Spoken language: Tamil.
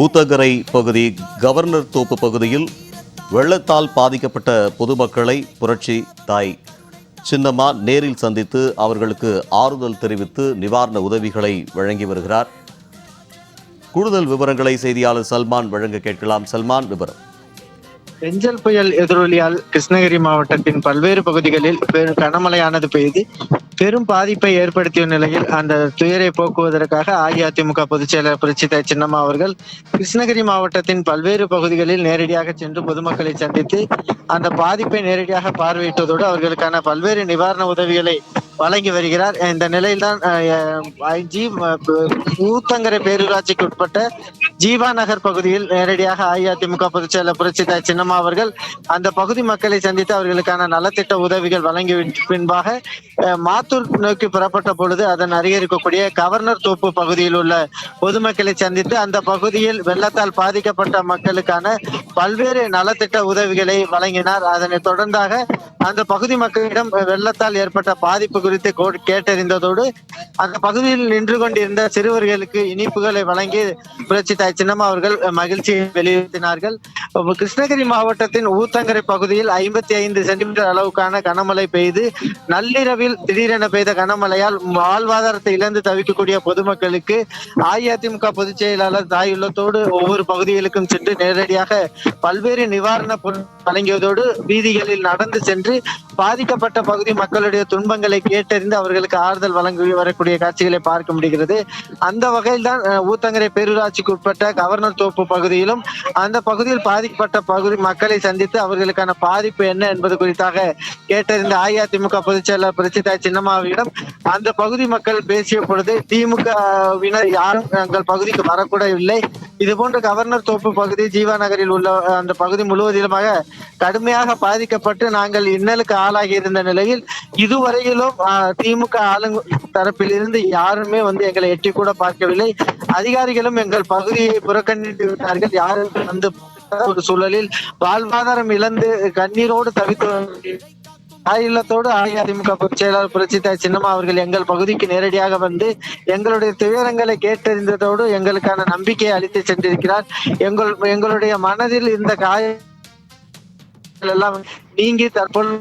ஊத்தகரை பகுதி கவர்னர் தோப்பு பகுதியில் வெள்ளத்தால் பாதிக்கப்பட்ட பொதுமக்களை புரட்சி தாய் சின்னம்மா நேரில் சந்தித்து அவர்களுக்கு ஆறுதல் தெரிவித்து நிவாரண உதவிகளை வழங்கி வருகிறார். கூடுதல் விவரங்களை செய்தியாளர் சல்மான் வழங்க கேட்கலாம். சல்மான் விவரம். பெஞ்சல் புயல் எதிரொலியால் கிருஷ்ணகிரி மாவட்டத்தின் பல்வேறு பகுதிகளில் கனமழையானது பெய்து பெரும் பாதிப்பை ஏற்படுத்திய நிலையில் அந்த துயரை போக்குவதற்காக அஇஅதிமுக பொதுச் செயலர் புரட்சித சின்னம்மா அவர்கள் கிருஷ்ணகிரி மாவட்டத்தின் பல்வேறு பகுதிகளில் நேரடியாக சென்று பொதுமக்களை சந்தித்து அந்த பாதிப்பை நேரடியாக பார்வையிட்டதோடு அவர்களுக்கான பல்வேறு நிவாரண உதவிகளை வழங்கி வருகிறார். இந்த நிலையில்தான் தான் ஜி ஊத்தங்கரை பேரூராட்சிக்கு உட்பட்ட ஜீவா நகர் பகுதியில் நேரடியாக அஇஅதிமுக பொதுச் செயலர் புரட்சிதா சின்னம்மா அவர்கள் அந்த பகுதி மக்களை சந்தித்து அவர்களுக்கான நலத்திட்ட உதவிகள் வழங்கி பின்பாக மாத்தூர் நோக்கி புறப்பட்ட பொழுது அதன் அருகே இருக்கக்கூடிய கவர்னர் தோப்பு பகுதியில் உள்ள பொதுமக்களை சந்தித்து அந்த பகுதியில் வெள்ளத்தால் பாதிக்கப்பட்ட மக்களுக்கான பல்வேறு நலத்திட்ட உதவிகளை வழங்கினார். அதனைத் தொடர்ந்தாக அந்த பகுதி மக்களிடம் வெள்ளத்தால் ஏற்பட்ட பாதிப்பு குறித்து கேட்டறிந்ததோடு அந்த பகுதியில் நின்று கொண்டிருந்த சிறுவர்களுக்கு இனிப்புகளை வழங்கி புரட்சி தாய் சின்னம்மா அவர்கள் மகிழ்ச்சியை வெளியுறுத்தினார்கள். கிருஷ்ணகிரி மாவட்டத்தின் ஊத்தங்கரை பகுதியில் ஐம்பத்தி ஐந்து சென்டிமீட்டர் அளவுக்கான கனமழை பெய்து நள்ளிரவில் திடீரென பெய்த கனமழையால் வாழ்வாதாரத்தை இழந்து தவிக்கக்கூடிய பொதுமக்களுக்கு அஇஅதிமுக பொதுச் செயலாளர் தாயுள்ளத்தோடு ஒவ்வொரு பகுதிகளுக்கும் சென்று நேரடியாக பல்வேறு நிவாரண பொருட்கள் வழங்கியதோடு வீதிகளில் நடந்து சென்று பாதிக்கப்பட்ட பகுதி மக்களுடைய துன்பங்களை கேட்டறிந்து அவர்களுக்கு ஆறுதல் வழங்கி வரக்கூடிய காட்சிகளை பார்க்க முடிகிறது. அந்த வகையில் தான் ஊத்தங்கரை பேரூராட்சிக்கு உட்பட்ட கவர்னர் தோப்பு பகுதியிலும் அந்த பகுதியில் பாதிக்கப்பட்ட பகுதி மக்களை சந்தித்து அவர்களுக்கான பாதிப்பு என்ன என்பது குறித்தாக கேட்டறிந்த அஇஅதிமுக பொதுச் செயலர் பிரச்சிதா சின்னம்மாவிடம் அந்த பகுதி மக்கள் பேசிய பொழுது திமுகவினர் யாரும் எங்கள் பகுதிக்கு வரக்கூட இல்லை. இது போன்ற கவர்னர் தோப்பு பகுதி ஜீவா நகரில் உள்ள அந்த பகுதி முழுவதிலுமாக கடுமையாக பாதிக்கப்பட்டு நாங்கள் இன்னலுக்கு ஆளாகி இருந்த நிலையில் இதுவரையிலும் அஹ், திமுக ஆளுங்க தரப்பில் இருந்து யாருமே வந்து எங்களை எட்டி கூட பார்க்கவில்லை. அதிகாரிகளும் எங்கள் பகுதியை புறக்கணித்து விட்டார்கள். யாரும் வந்து ஒரு சூழலில் வாழ்வாதாரம் இழந்து கண்ணீரோடு தவித்து இல்லத்தோடு அஇஅதிமுக பொதுச் செயலாளர் புரட்சிதா சின்னம்மா அவர்கள் எங்கள் பகுதிக்கு நேரடியாக வந்து எங்களுடைய துயரங்களை கேட்டறிந்ததோடு எங்களுக்கான நம்பிக்கையை அளித்து சென்றிருக்கிறார். எங்கள் எங்களுடைய மனதில் இந்த காய எல்லாம் நீங்கி தற்போது